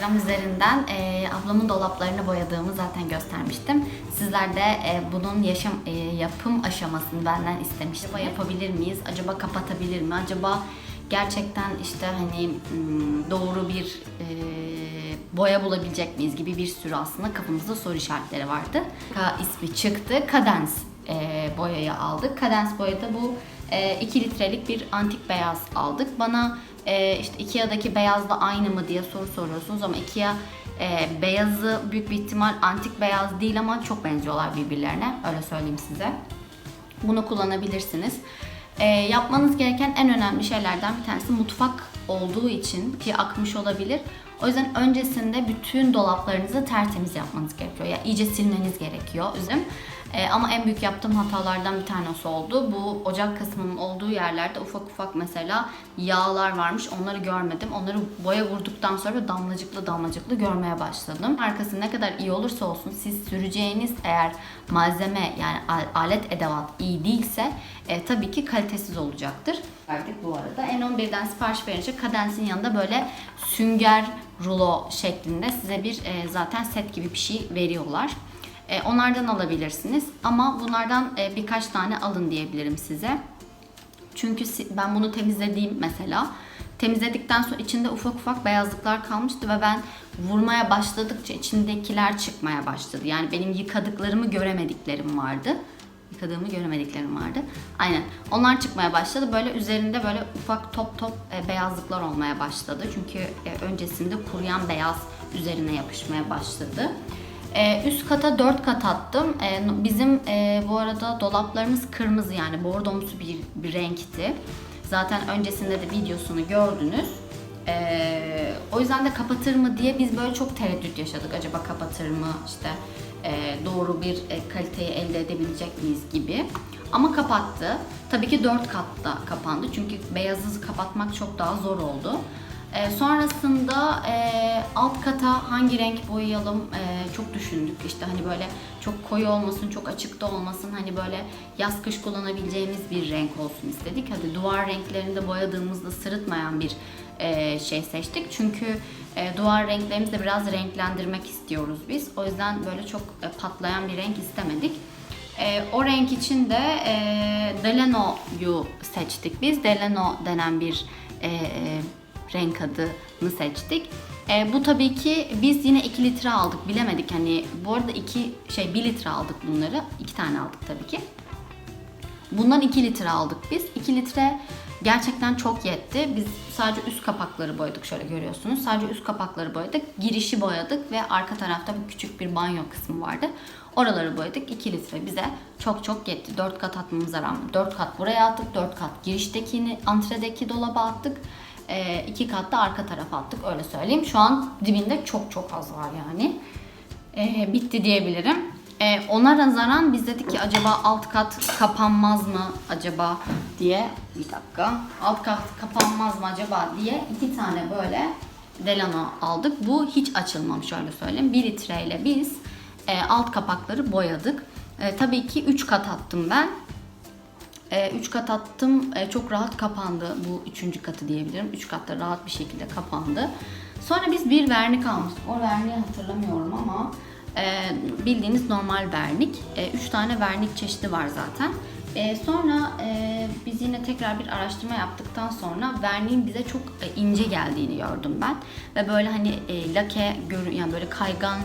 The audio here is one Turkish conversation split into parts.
Instagram üzerinden e, ablamın dolaplarını boyadığımı zaten göstermiştim. Sizler de e, bunun yaşam e, yapım aşamasını benden istemişti. Acaba yapabilir miyiz? Acaba kapatabilir mi? Acaba gerçekten işte hani hmm, doğru bir e, boya bulabilecek miyiz gibi bir sürü aslında kafamızda soru işaretleri vardı. Ka ismi çıktı. Cadence e, boyayı aldık. Cadence boyada bu 2 litrelik bir antik beyaz aldık. Bana e, işte Ikea'daki beyazla aynı mı diye soru soruyorsunuz ama Ikea e, beyazı büyük bir ihtimal antik beyaz değil ama çok benziyorlar birbirlerine. Öyle söyleyeyim size. Bunu kullanabilirsiniz. E, yapmanız gereken en önemli şeylerden bir tanesi mutfak olduğu için ki akmış olabilir. O yüzden öncesinde bütün dolaplarınızı tertemiz yapmanız gerekiyor. Ya yani iyice silmeniz gerekiyor üzüm. Ee, ama en büyük yaptığım hatalardan bir tanesi oldu. Bu ocak kısmının olduğu yerlerde ufak ufak mesela yağlar varmış. Onları görmedim. Onları boya vurduktan sonra damlacıklı damlacıklı görmeye başladım. Arkası ne kadar iyi olursa olsun siz süreceğiniz eğer malzeme yani al- alet edevat iyi değilse e, tabii ki kalitesiz olacaktır. Verdik bu arada. N11'den sipariş verince Cadence'in yanında böyle sünger rulo şeklinde size bir e, zaten set gibi bir şey veriyorlar. E, onlardan alabilirsiniz ama bunlardan e, birkaç tane alın diyebilirim size. Çünkü ben bunu temizlediğim mesela temizledikten sonra içinde ufak ufak beyazlıklar kalmıştı ve ben vurmaya başladıkça içindekiler çıkmaya başladı. Yani benim yıkadıklarımı göremediklerim vardı. Yıkadığımı göremediklerim vardı. Aynen. Onlar çıkmaya başladı. Böyle üzerinde böyle ufak top top e, beyazlıklar olmaya başladı. Çünkü öncesinde kuruyan beyaz üzerine yapışmaya başladı. Ee, üst kata 4 kat attım. Ee, bizim e, bu arada dolaplarımız kırmızı yani bordomsu bir, bir renkti. Zaten öncesinde de videosunu gördünüz. Ee, o yüzden de kapatır mı diye biz böyle çok tereddüt yaşadık. Acaba kapatır mı işte e, doğru bir e, kaliteyi elde edebilecek miyiz gibi. Ama kapattı. Tabii ki 4 katta kapandı. Çünkü beyazı kapatmak çok daha zor oldu. Ee, sonrasında e, alt kata hangi renk boyayalım e, çok düşündük. İşte hani böyle çok koyu olmasın, çok açık da olmasın. Hani böyle yaz kış kullanabileceğimiz bir renk olsun istedik. Hadi duvar renklerinde boyadığımızda sırıtmayan bir e, şey seçtik. Çünkü e, duvar renklerimizi de biraz renklendirmek istiyoruz biz. O yüzden böyle çok e, patlayan bir renk istemedik. E, o renk için de e, Delano'yu seçtik biz. Delano denen bir e, renk adını seçtik. E, bu tabii ki biz yine 2 litre aldık bilemedik hani bu arada 2 şey 1 litre aldık bunları 2 tane aldık tabii ki. Bundan 2 litre aldık biz. 2 litre gerçekten çok yetti. Biz sadece üst kapakları boyadık şöyle görüyorsunuz. Sadece üst kapakları boyadık. Girişi boyadık ve arka tarafta bir küçük bir banyo kısmı vardı. Oraları boyadık. 2 litre bize çok çok yetti. 4 kat atmamıza rağmen. 4 kat buraya attık. 4 kat giriştekini, antredeki dolaba attık. E, iki kat da arka tarafa attık öyle söyleyeyim. Şu an dibinde çok çok az var yani. E, bitti diyebilirim. E, ona nazaran biz dedik ki acaba alt kat kapanmaz mı acaba diye bir dakika alt kat kapanmaz mı acaba diye iki tane böyle Delano aldık. Bu hiç açılmamış şöyle söyleyeyim. 1 litreyle biz e, alt kapakları boyadık. E, tabii ki 3 kat attım ben. 3 kat attım. E, çok rahat kapandı. Bu üçüncü katı diyebilirim. 3 katta rahat bir şekilde kapandı. Sonra biz bir vernik almıştık. O verniği hatırlamıyorum ama e, bildiğiniz normal vernik. 3 tane vernik çeşidi var zaten. E, sonra e, biz yine tekrar bir araştırma yaptıktan sonra verniğin bize çok e, ince geldiğini gördüm ben. Ve böyle hani e, lake yani böyle kaygan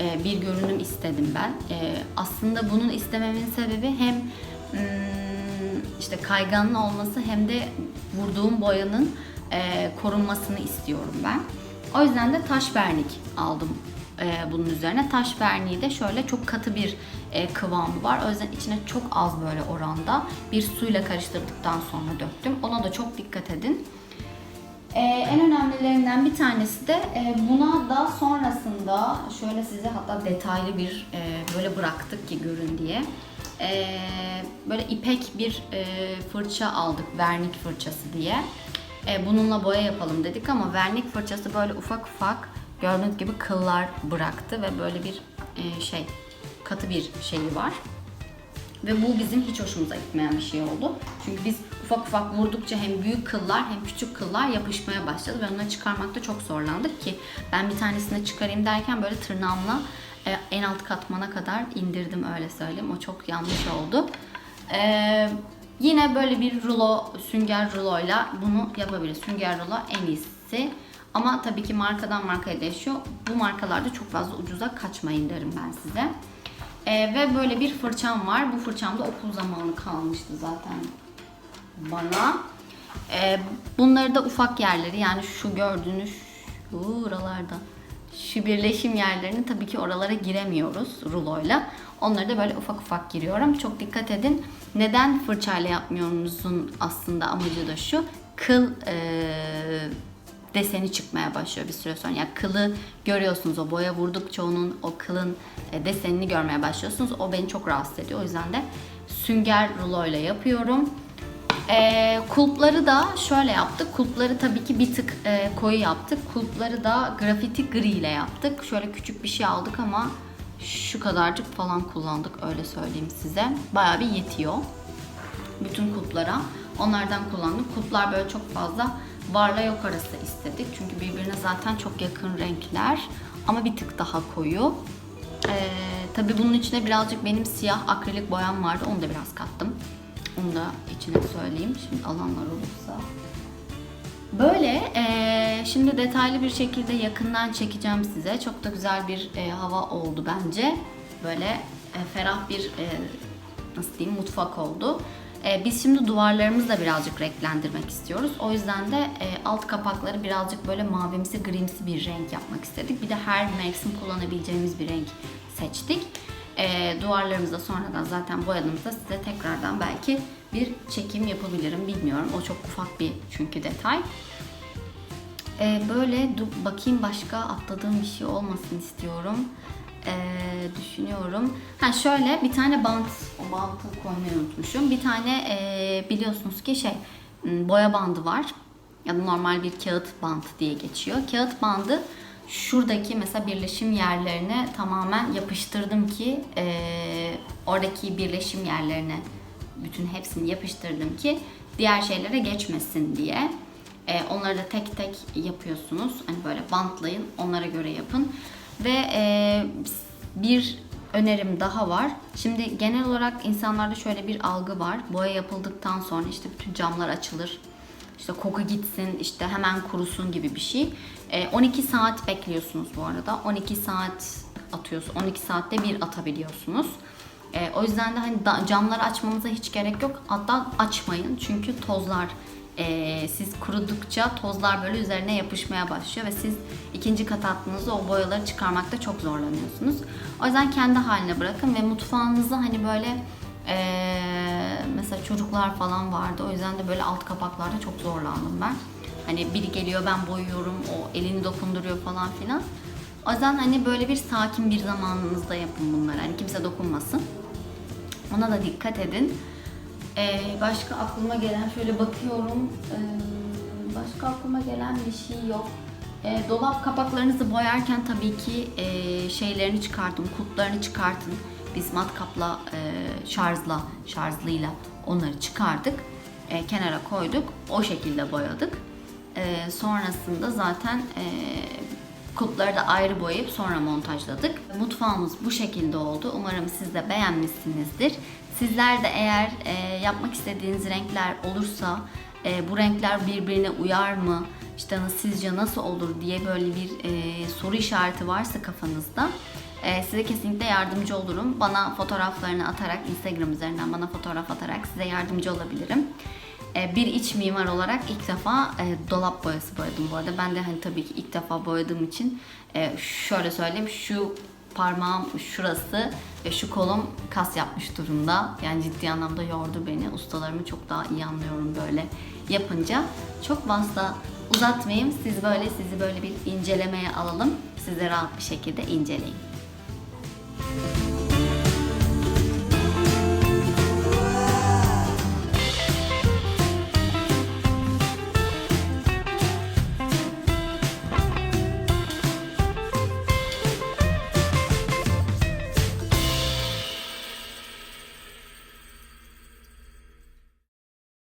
e, bir görünüm istedim ben. E, aslında bunun istememin sebebi hem işte kayganın olması hem de vurduğum boyanın e, korunmasını istiyorum ben. O yüzden de taş vernik aldım e, bunun üzerine. Taş verniği de şöyle çok katı bir e, kıvamı var. O yüzden içine çok az böyle oranda bir suyla karıştırdıktan sonra döktüm. Ona da çok dikkat edin. Ee, en önemlilerinden bir tanesi de e, buna da sonrasında şöyle size hatta detaylı bir e, böyle bıraktık ki görün diye. E, böyle ipek bir e, fırça aldık vernik fırçası diye. E, bununla boya yapalım dedik ama vernik fırçası böyle ufak ufak gördüğünüz gibi kıllar bıraktı ve böyle bir e, şey katı bir şeyi var. Ve bu bizim hiç hoşumuza gitmeyen bir şey oldu. Çünkü biz ufak ufak vurdukça hem büyük kıllar hem küçük kıllar yapışmaya başladı ve onları çıkarmakta çok zorlandık ki ben bir tanesini çıkarayım derken böyle tırnağımla en alt katmana kadar indirdim öyle söyleyeyim. O çok yanlış oldu. Ee, yine böyle bir rulo, sünger ruloyla bunu yapabiliriz. Sünger rulo en iyisi. Ama tabii ki markadan markaya değişiyor. Bu markalarda çok fazla ucuza kaçmayın derim ben size. Ee, ve böyle bir fırçam var. Bu fırçamda okul zamanı kalmıştı zaten bana. Ee, bunları da ufak yerleri yani şu gördüğünüz şu oralarda şu birleşim yerlerini tabii ki oralara giremiyoruz ruloyla. Onları da böyle ufak ufak giriyorum. Çok dikkat edin. Neden fırçayla yapmıyorumuzun aslında amacı da şu. Kıl eee, deseni çıkmaya başlıyor bir süre sonra. Yani kılı görüyorsunuz o boya vurdukça onun o kılın e, desenini görmeye başlıyorsunuz. O beni çok rahatsız ediyor. O yüzden de sünger ruloyla yapıyorum. Ee, kulpları da şöyle yaptık. Kulpları tabii ki bir tık e, koyu yaptık. Kulpları da grafiti gri ile yaptık. Şöyle küçük bir şey aldık ama şu kadarcık falan kullandık öyle söyleyeyim size. Bayağı bir yetiyor bütün kulplara. Onlardan kullandık. Kulplar böyle çok fazla varla yok arası istedik. Çünkü birbirine zaten çok yakın renkler ama bir tık daha koyu. Ee, tabii bunun içine birazcık benim siyah akrilik boyam vardı. Onu da biraz kattım. Onu da içine söyleyeyim. Şimdi alanlar olursa. Böyle eee, şimdi detaylı bir şekilde yakından çekeceğim size. Çok da güzel bir e, hava oldu bence. Böyle e, ferah bir e, nasıl diyeyim mutfak oldu. E, biz şimdi duvarlarımızı da birazcık renklendirmek istiyoruz. O yüzden de e, alt kapakları birazcık böyle mavimsi grimsi bir renk yapmak istedik. Bir de her mevsim kullanabileceğimiz bir renk seçtik. E, duvarlarımızda sonradan zaten boyadığımızda size tekrardan belki bir çekim yapabilirim bilmiyorum. O çok ufak bir çünkü detay. Ee, böyle bakayım başka atladığım bir şey olmasın istiyorum. Ee, düşünüyorum. Ha şöyle bir tane bant, o bantı koymayı unutmuşum. Bir tane ee, biliyorsunuz ki şey boya bandı var. Ya da normal bir kağıt bantı diye geçiyor. Kağıt bandı şuradaki mesela birleşim yerlerine tamamen yapıştırdım ki ee, oradaki birleşim yerlerine bütün hepsini yapıştırdım ki diğer şeylere geçmesin diye. Ee, onları da tek tek yapıyorsunuz. Hani böyle bantlayın, onlara göre yapın. Ve e, bir önerim daha var. Şimdi genel olarak insanlarda şöyle bir algı var. Boya yapıldıktan sonra işte bütün camlar açılır. İşte koku gitsin, işte hemen kurusun gibi bir şey. Ee, 12 saat bekliyorsunuz bu arada. 12 saat atıyorsunuz. 12 saatte bir atabiliyorsunuz. Ee, o yüzden de hani da- camları açmamıza hiç gerek yok. Hatta açmayın çünkü tozlar ee, siz kurudukça tozlar böyle üzerine yapışmaya başlıyor ve siz ikinci kat attığınızda o boyaları çıkarmakta çok zorlanıyorsunuz. O yüzden kendi haline bırakın ve mutfağınızı hani böyle ee, mesela çocuklar falan vardı. O yüzden de böyle alt kapaklarda çok zorlandım ben. Hani biri geliyor ben boyuyorum, o elini dokunduruyor falan filan. O yüzden hani böyle bir sakin bir zamanınızda yapın bunları. Hani kimse dokunmasın. Ona da dikkat edin. Ee, başka aklıma gelen şöyle bakıyorum. Ee, başka aklıma gelen bir şey yok. Ee, dolap kapaklarınızı boyarken tabii ki e, şeylerini çıkartın, kulplarını çıkartın. Biz matkapla, e, şarjla, şarjlıyla onları çıkardık. E, kenara koyduk. O şekilde boyadık. E, sonrasında zaten e, Kulpları da ayrı boyayıp sonra montajladık. Mutfağımız bu şekilde oldu. Umarım siz de beğenmişsinizdir. Sizler de eğer e, yapmak istediğiniz renkler olursa e, bu renkler birbirine uyar mı? İşte sizce nasıl olur diye böyle bir e, soru işareti varsa kafanızda e, size kesinlikle yardımcı olurum. Bana fotoğraflarını atarak Instagram üzerinden bana fotoğraf atarak size yardımcı olabilirim. E, bir iç mimar olarak ilk defa e, dolap boyası boyadım bu arada. Ben de hani tabii ki ilk defa boyadığım için e, şöyle söyleyeyim şu parmağım şurası ve şu kolum kas yapmış durumda. Yani ciddi anlamda yordu beni. Ustalarımı çok daha iyi anlıyorum böyle yapınca. Çok fazla uzatmayayım. Siz böyle sizi böyle bir incelemeye alalım. Siz rahat bir şekilde inceleyin.